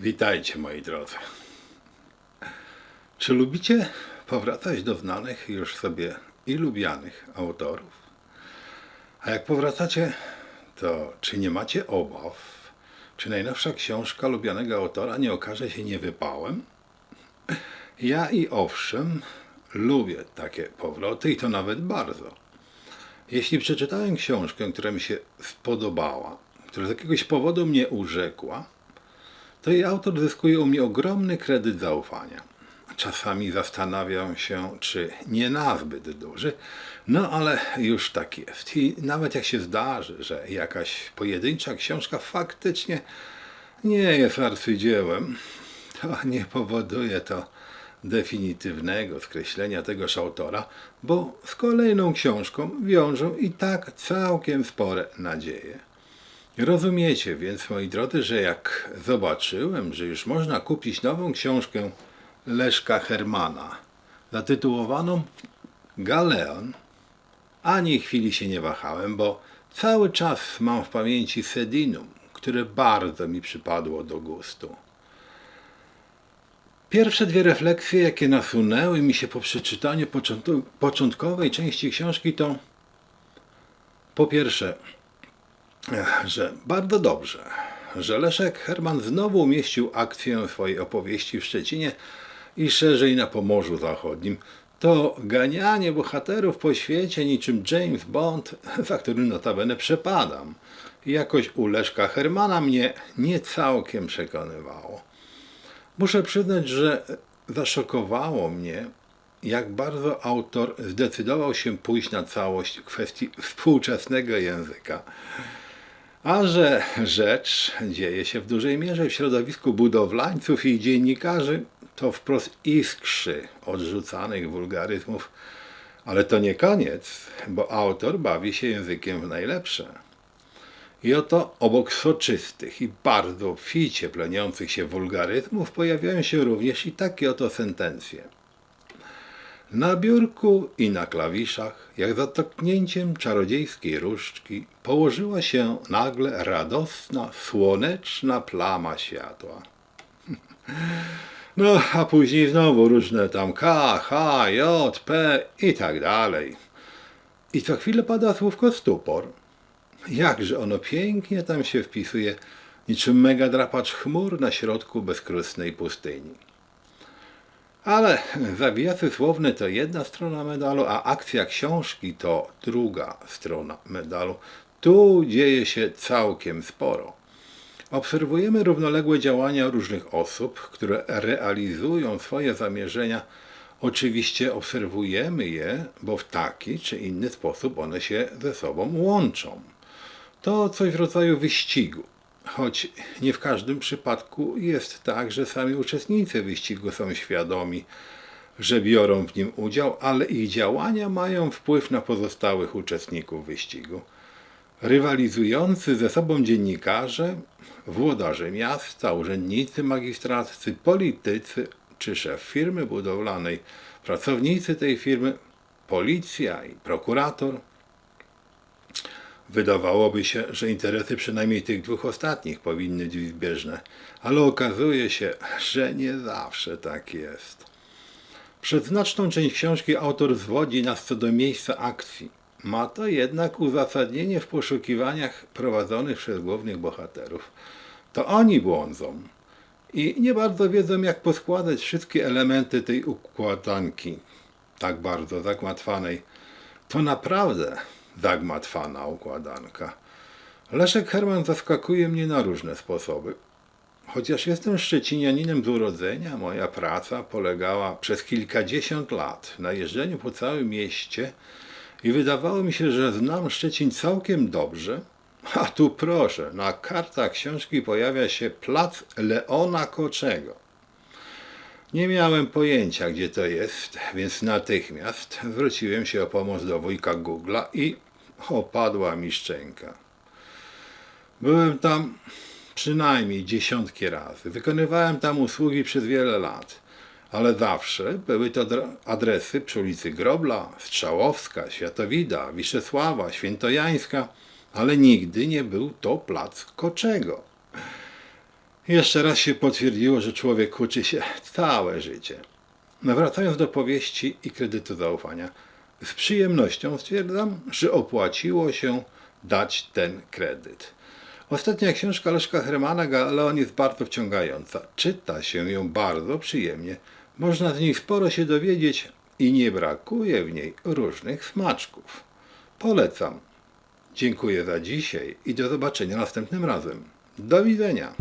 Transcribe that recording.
Witajcie moi drodzy. Czy lubicie powracać do znanych już sobie i lubianych autorów? A jak powracacie, to czy nie macie obaw, czy najnowsza książka lubianego autora nie okaże się niewypałem? Ja i owszem, lubię takie powroty i to nawet bardzo. Jeśli przeczytałem książkę, która mi się spodobała, która z jakiegoś powodu mnie urzekła, to jej autor zyskuje u mnie ogromny kredyt zaufania. Czasami zastanawiam się, czy nie nazbyt duży, no ale już tak jest. I nawet jak się zdarzy, że jakaś pojedyncza książka faktycznie nie jest arcydziełem, to nie powoduje to definitywnego skreślenia tegoż autora, bo z kolejną książką wiążą i tak całkiem spore nadzieje. Rozumiecie więc, moi drodzy, że jak zobaczyłem, że już można kupić nową książkę Leszka Hermana zatytułowaną Galeon, ani chwili się nie wahałem, bo cały czas mam w pamięci Sedinum, które bardzo mi przypadło do gustu. Pierwsze dwie refleksje, jakie nasunęły mi się po przeczytaniu początkowej części książki, to po pierwsze, że bardzo dobrze, że Leszek Herman znowu umieścił akcję swojej opowieści w Szczecinie i szerzej na Pomorzu Zachodnim. To ganianie bohaterów po świecie niczym James Bond, za którym notabene przepadam, jakoś u Leszka Hermana mnie nie całkiem przekonywało. Muszę przyznać, że zaszokowało mnie, jak bardzo autor zdecydował się pójść na całość kwestii współczesnego języka. A że rzecz dzieje się w dużej mierze w środowisku budowlańców i dziennikarzy, to wprost iskrzy odrzucanych wulgaryzmów. Ale to nie koniec, bo autor bawi się językiem w najlepsze. I oto obok soczystych i bardzo obficie pleniących się wulgaryzmów pojawiają się również i takie oto sentencje. Na biurku i na klawiszach, jak za dotknięciem czarodziejskiej różdżki, położyła się nagle radosna, słoneczna plama światła. No, a później znowu różne tam K, H, J, P i tak dalej. I co chwilę pada słówko stupor. Jakże ono pięknie tam się wpisuje, niczym mega drapacz chmur na środku bezkrusnej pustyni. Ale zawiasy słowne to jedna strona medalu, a akcja książki to druga strona medalu. Tu dzieje się całkiem sporo. Obserwujemy równoległe działania różnych osób, które realizują swoje zamierzenia. Oczywiście obserwujemy je, bo w taki czy inny sposób one się ze sobą łączą. To coś w rodzaju wyścigu. Choć nie w każdym przypadku jest tak, że sami uczestnicy wyścigu są świadomi, że biorą w nim udział, ale ich działania mają wpływ na pozostałych uczestników wyścigu. Rywalizujący ze sobą dziennikarze, włodarze miasta, urzędnicy magistraccy, politycy czy szef firmy budowlanej, pracownicy tej firmy, policja i prokurator – Wydawałoby się, że interesy przynajmniej tych dwóch ostatnich powinny być zbieżne, ale okazuje się, że nie zawsze tak jest. Przez znaczną część książki autor zwodzi nas co do miejsca akcji. Ma to jednak uzasadnienie w poszukiwaniach prowadzonych przez głównych bohaterów. To oni błądzą i nie bardzo wiedzą, jak poskładać wszystkie elementy tej układanki, tak bardzo zagmatwanej. To naprawdę zagmatwana układanka. Leszek Herman zaskakuje mnie na różne sposoby. Chociaż jestem szczecinianinem z urodzenia, moja praca polegała przez kilkadziesiąt lat na jeżdżeniu po całym mieście i wydawało mi się, że znam Szczecin całkiem dobrze, a tu proszę, na kartach książki pojawia się plac Leona Koczego. Nie miałem pojęcia, gdzie to jest, więc natychmiast zwróciłem się o pomoc do wujka Google'a i opadła mi szczęka. Byłem tam przynajmniej dziesiątki razy. Wykonywałem tam usługi przez wiele lat, ale zawsze były to adresy przy ulicy Grobla, Strzałowska, Światowida, Wiszesława, Świętojańska, ale nigdy nie był to plac Koczego. Jeszcze raz się potwierdziło, że człowiek uczy się całe życie. Wracając do powieści i kredytu zaufania, z przyjemnością stwierdzam, że opłaciło się dać ten kredyt. Ostatnia książka Leszka Hermana Galeon jest bardzo wciągająca. Czyta się ją bardzo przyjemnie. Można z niej sporo się dowiedzieć i nie brakuje w niej różnych smaczków. Polecam. Dziękuję za dzisiaj i do zobaczenia następnym razem. Do widzenia.